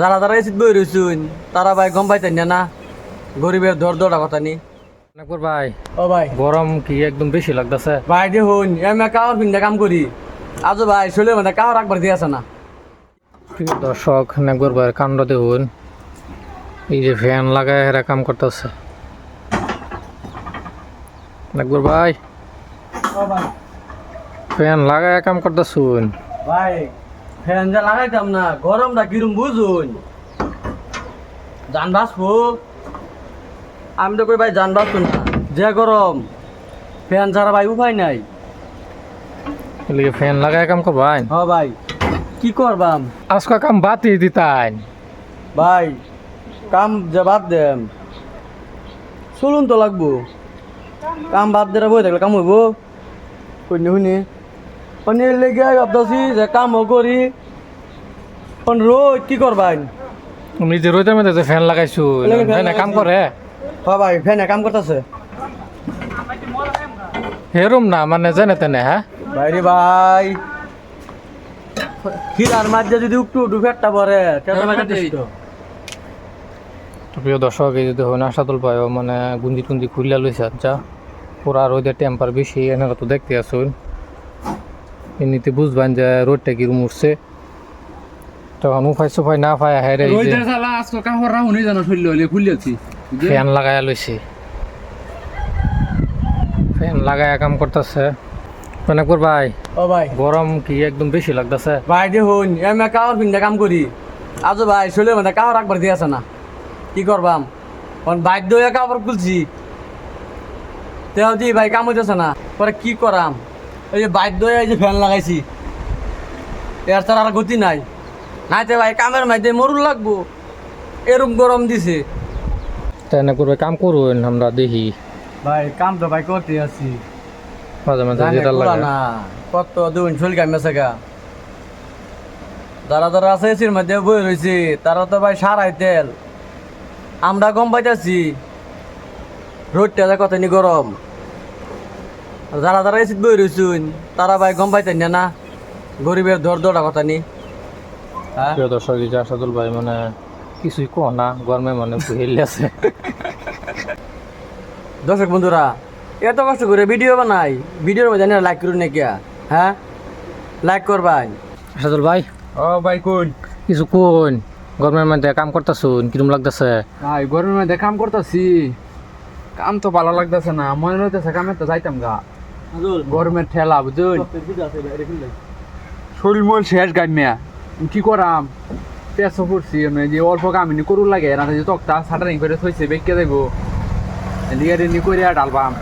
যারা যারা এসিত বই রয়েছুন তারা ভাই গম পাইতেন না না? গরিবের দর দরটা কথা নি। নাকবর ভাই ও ভাই। গরম কি একদম বেশি লাগতেছে? ভাই দেখুন আমি কাওয়ার পিন্ধে কাম করি। আজও ভাই শৈলে মানে কাওয়ার একবার দিয়ে আছে না। প্রিয় দর্শক নাকবর ভাইয়ের কাণ্ড দেখুন। এই যে ফ্যান লাগায় এরা কাম করতেছে। ভাই ও ভাই। ফ্যান লাগায় কাম করতেছুন। ভাই। ফ্যান যা লাগাইতাম না গরমটা কিরম বুঝুন। জান বাঁচবো। আমি তো কই ভাই জান বাঁচবো না। যে গরম ফ্যান ছাড়া ভাই উপায় নাই। এদিকে ফ্যান লাগায় কাম করবাই হ ভাই কি করবাম? আজকে কাম বাতি দিতাই ভাই কাম যে বাদ দেম। চলুন তো লাগবো। কাম বাদ দিয়ে বই থাকলে কাম হইব। কইনি শুনি মানে লেগে ভাবতেছি যে কামও করি। কোন রোজ কি করবাই তুমি যে রোদের মধ্যে ফ্যান লাগাইছো ফ্যানে কাম। করে? হ ভাই ফ্যানে কাম করতেছে। হেরুম না মানে জানে তেনে হ্যাঁ? ভাইরে ভাই খিলার মাঝে যদি উঠটু উঠু ফেটটা পরে প্রিয় দর্শক এই যদি হয় আশাতুল পায় মানে গুঞ্জি টুঞ্জি খুললে লইছে আচ্ছা। পুরা রোদের টেম্পার বেশি এনেকা তো দেখতে আসুন এমনিতে বুঝবেন যে রোদটা কিরম উঠছে। সুফাই না হেরে যে। আজকে কাহর জানো খুলিয়াছি ফ্যান লাগায়া লইছে ফ্যান লাগায়া কাম করতেছে ভাই? ও ভাই। গরম কি একদম বেশি লাগতেছে। ভাই দেখুন আমি কাওয়ার পিন্ধে কাম করি ভাই শৈলে মানে একবার না। কি করবাম কারণ বাধ্য হয়ে কাপড় খুলছি। তেও দি ভাই কাম হইতেছে না পরে কি করাম এই যে বাধ্য হয়ে এই যে ফ্যান লাগাইছি। এর তার আর গতি নাই। নাইতে ভাই কামের মাঝে মরুল লাগবো। এরম গরম দিছে। তাই না করবে? কাম করুন আমরা দেখি। ভাই কাম তো ভাই করতে আছি। মাঝে মাঝে যেটা লাগে। না কত দুন শৈল কামেছে গা। যারা যারা আছে এসির মধ্যে বই রয়েছে তারা তো ভাই সারাই তেল। আমরা গম পাইতেছি। রোদটা যে কত নি গরম। যারা যারা এসির বই রয়েছুন তারা ভাই গম পাইতেন না। না গরিবের দর দরটা কথা নি। প্রিয় দর্শক এই যে আসাদুল ভাই মানে কিছুই কো না গরমে মানে হেলে আছে। দর্শক বন্ধুরা এত কষ্ট করে ভিডিও বানাই ভিডিওর মধ্যে লাইক করুন নাকি? হ্যাঁ? লাইক করবাই আসাদুল ভাই? ও ভাই কোন কিছু কোন গরমের মধ্যে কাম করতেছুন কিরম লাগতেছে? ভাই গরমের মধ্যে কাম করতেছি। কাম তো ভালো লাগতেছে না মনে হইতেছে কামে তো যাইতাম গা। গরমের ঠেলা বুঝুন শরীর মল শেষ গাইমিয়া কি করাম? পেছো পড়ছি যে অল্প কামিনি করুন লাগে না যে তক্তা সাটারিং করে থইছে, বেঁকে দেবো। লিয়ারিনি করে ডালবাম